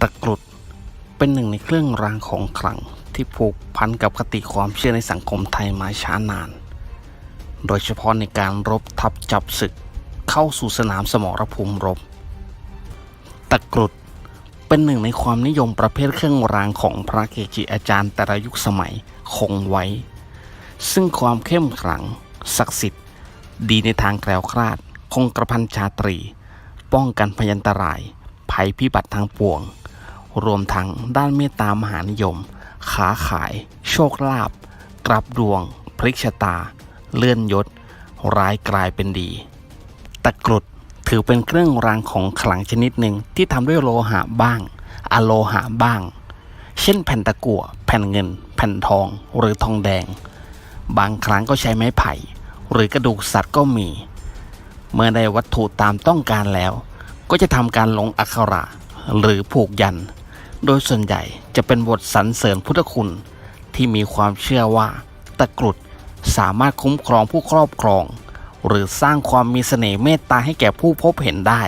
ตะกรุดเป็นหนึ่งในเครื่องรางของขลังที่ผูกพันกับคติความเชื่อในสังคมไทยมาช้านาน โดยเฉพาะในการรบทับจับศึกเข้าสู่สนามสมรภูมิรบ ตะกรุดเป็นหนึ่งในความนิยมประเภทเครื่องรางของพระเกจิอาจารย์แต่ละยุคสมัยคงไว้ ซึ่งความเข้มขลัง ศักดิ์สิทธิ์ ดีในทางแกล้วคลาด คงกระพันชาตรี ป้องกันพยันตราย ภัยพิบัติทางปวง รวมทั้งด้านเมตตามหานิยมค้าขาย โชคลาภกลับดวง พลิกชะตา เลื่อนยศ ร้ายกลายเป็นดี ตะกรุดถือเป็นเครื่องรางของขลังชนิดหนึ่งที่ทำด้วยโลหะบ้างอะโลหะบ้าง เช่นแผ่นตะกั่วแผ่นเงิน แผ่นทองหรือทองแดง บางครั้งก็ใช้ไม้ไผ่ หรือกระดูกสัตว์ก็มี เมื่อได้วัตถุตามต้องการแล้ว ก็จะทำการลงอักขระหรือผูกยัน โดยส่วนใหญ่จะเป็นบทสรรเสริญพุทธคุณ ที่มีความเชื่อว่า ตะกรุดสามารถคุ้มครองผู้ครอบครอง หรือสร้างความมีเสน่ห์เมตตาให้แก่ผู้พบเห็นได้